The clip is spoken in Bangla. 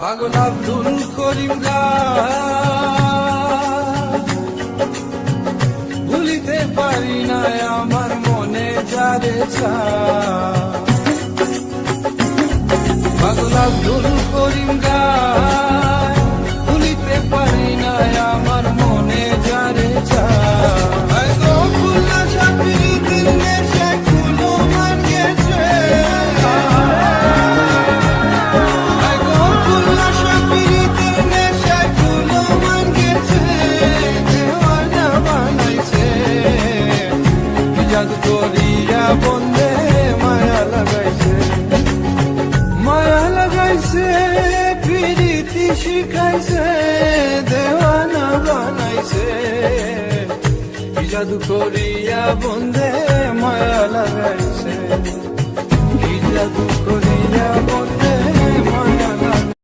পাগল আব্দুল করিম ভুলিতে পারি না আমার মনে যারে চা পাগল আব্দুল কাজ করিয়া বন্ধে মায়া লাগাইছে। মায়া লাগাইছে, প্রীতি শিখাইছে, দেওয়ানা বানাইছে। জাদু করিয়া বন্ধে মায়া লাগাইছে। জাদু করিয়া